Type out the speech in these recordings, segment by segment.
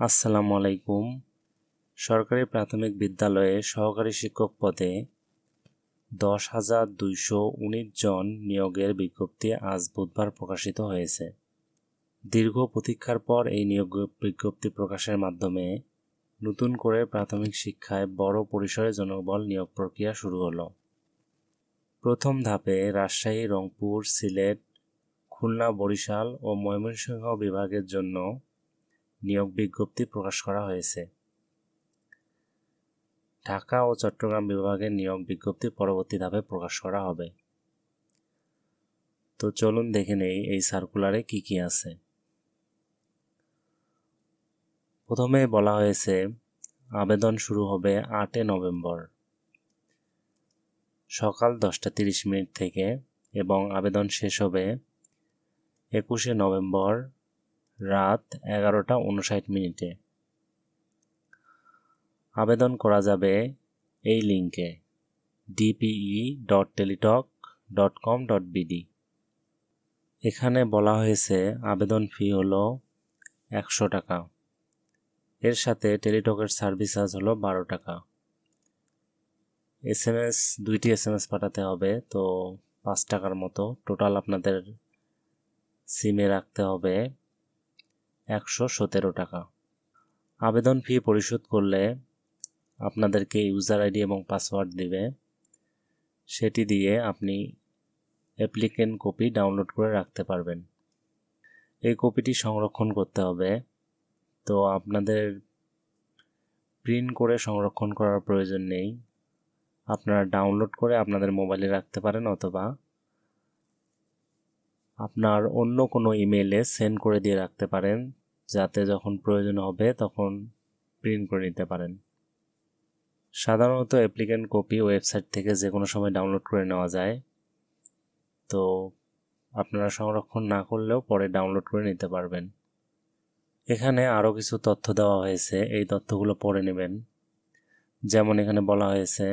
আসসালামু আলাইকুম। সরকারি প্রাথমিক বিদ্যালয়ে সহকারী শিক্ষক পদে দশ হাজার দুইশো উনিশ জন নিয়োগের বিজ্ঞপ্তি আজ বুধবার প্রকাশিত হয়েছে। দীর্ঘ প্রতীক্ষার পর এই নিয়োগ বিজ্ঞপ্তি প্রকাশের মাধ্যমে নতুন করে প্রাথমিক শিক্ষায় বড় পরিসরে জনবল নিয়োগ প্রক্রিয়া শুরু হলো। প্রথম ধাপে রাজশাহী, রংপুর, সিলেট, খুলনা, বরিশাল ও ময়মনসিংহ বিভাগের জন্য নিয়োগ বিজ্ঞপ্তি প্রকাশ করা হয়েছে। ঢাকা ও চট্টগ্রাম বিভাগের নিয়োগ বিজ্ঞপ্তি পরবর্তী ধাপে প্রকাশ করা হবে। তো চলুন দেখে নেই এই সার্কুলারে কি কি আছে। প্রথমে বলা হয়েছে, আবেদন শুরু হবে আটে নভেম্বর। সকাল দশটা তিরিশ মিনিট থেকে এবং আবেদন শেষ হবে একুশে নভেম্বর রাত এগারোটা উনষাট মিনিটে। আবেদন করা যাবে এই লিঙ্কে DPE dot Teletalk dot com dot BD এখানে বলা হয়েছে আবেদন ফি হলো একশো টাকা। এর সাথে টেলিটকের সার্ভিস চার্জ হলো বারো টাকা। এস এম এস, দুইটি এস এম এস পাঠাতে হবে, তো পাঁচ টাকার মতো। টোটাল আপনাদের সিমে রাখতে হবে একশো সতেরো টাকা। আবেদন ফি পরিশোধ করলে আপনাদেরকে ইউজার আইডি এবং পাসওয়ার্ড দিবে। সেটি দিয়ে আপনি অ্যাপ্লিকেন্ট কপি ডাউনলোড করে রাখতে পারবেন। এই কপিটি সংরক্ষণ করতে হবে। তো আপনাদের প্রিন্ট করে সংরক্ষণ করার প্রয়োজন নেই। আপনারা ডাউনলোড করে আপনাদের মোবাইলে রাখতে পারেন অথবা আপনার অন্য কোনো ইমেলে সেন্ড করে দিয়ে রাখতে পারেন। যাতে যখন প্রয়োজন হবে তখন প্রিন্ট করে নিতে পারেন। সাধারণত অ্যাপ্লিকেন্ট কপি ওয়েবসাইট থেকে যে কোনো সময় ডাউনলোড করে নেওয়া যায়। তো আপনারা সংরক্ষণ না করলেও পরে ডাউনলোড করে নিতে পারবেন। এখানে আরও কিছু তথ্য দেওয়া হয়েছে, এই তথ্যগুলো পড়ে নেবেন। যেমন এখানে বলা হয়েছে,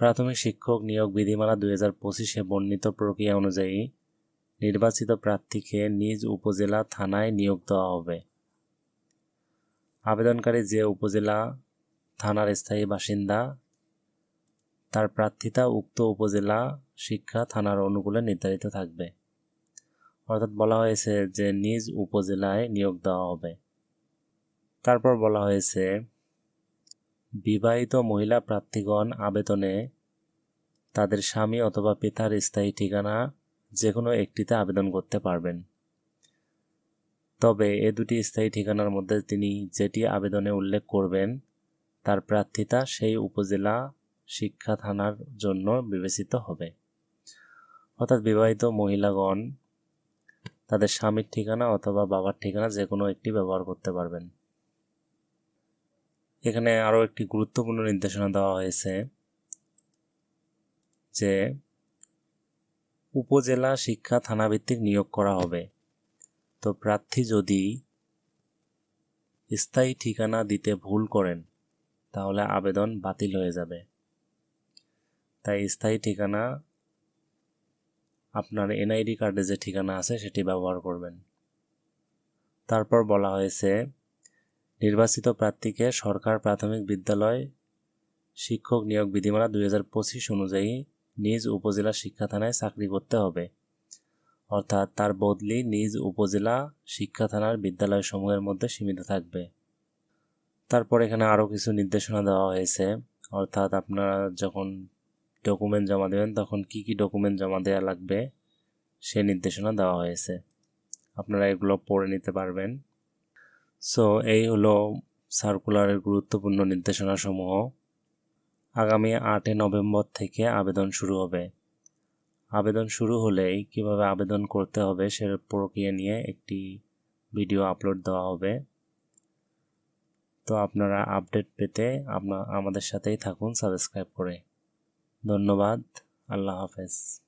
প্রাথমিক শিক্ষক নিয়োগ বিধিমালা দুই হাজার পঁচিশে বর্ণিত প্রক্রিয়া অনুযায়ী নির্বাচিত প্রার্থীকে নিজ উপজেলা থানায় নিয়োগ দেওয়া হবে। আবেদনকারী যে উপজেলা থানার স্থায়ী বাসিন্দা, তার প্রার্থিতা উক্ত উপজেলা শিক্ষা থানার অনুকূলে নির্ধারিত থাকবে। অর্থাৎ বলা হয়েছে যে নিজ উপজেলায় নিয়োগ দেওয়া হবে। তারপর বলা হয়েছে, বিবাহিত মহিলা প্রার্থীগণ আবেদনে তাদের স্বামী অথবা পিতার স্থায়ী ঠিকানা যে কোনো একটিতে আবেদন করতে পারবেন। তবে এ দুটি স্থায়ী ঠিকানার মধ্যে তিনি যেটি আবেদনে উল্লেখ করবেন, তার প্রার্থিতা সেই উপজেলা শিক্ষা থানার জন্য বিবেচিত হবে। অর্থাৎ বিবাহিত মহিলাগণ তাদের স্বামীর ঠিকানা অথবা বাবার ঠিকানা যে কোনো একটি ব্যবহার করতে পারবেন। এখানে আরও একটি গুরুত্বপূর্ণ নির্দেশনা দেওয়া হয়েছে যে উপজেলা শিক্ষা থানাভিত্তিক নিয়োগ করা হবে। তো প্রার্থী যদি স্থায়ী ঠিকানা দিতে ভুল করেন, তাহলে আবেদন বাতিল হয়ে যাবে। তাই স্থায়ী ঠিকানা, আপনার এনআইডি কার্ডে যে ঠিকানা আছে সেটি ব্যবহার করবেন। তারপর বলা হয়েছে, নির্বাচিত প্রার্থীকে সরকার প্রাথমিক বিদ্যালয় শিক্ষক নিয়োগ বিধিমালা দুই হাজার পঁচিশ অনুযায়ী নিজ উপজেলা শিক্ষা থানায় চাকরি করতে হবে। অর্থাৎ তার বদলি নিজ উপজেলা শিক্ষা থানার বিদ্যালয়সমূহের মধ্যে সীমিত থাকবে। তারপর এখানে আরও কিছু নির্দেশনা দেওয়া হয়েছে। অর্থাৎ আপনারা যখন ডকুমেন্ট জমা দেবেন, তখন কি কি ডকুমেন্ট জমা দেওয়া লাগবে, সে নির্দেশনা দেওয়া হয়েছে। আপনারা এগুলো পড়ে নিতে পারবেন। সো এই হলো সার্কুলারের গুরুত্বপূর্ণ নির্দেশনাসমূহ। আগামী আটই নভেম্বর থেকে আবেদন শুরু হবে। আবেদন শুরু হলেই কীভাবে আবেদন করতে হবে সে প্রক্রিয়া নিয়ে একটি ভিডিও আপলোড দেওয়া হবে। তো আপনারা আপডেট পেতে আপনার আমাদের সাথেই থাকুন, সাবস্ক্রাইব করে। ধন্যবাদ, আল্লাহ হাফেজ।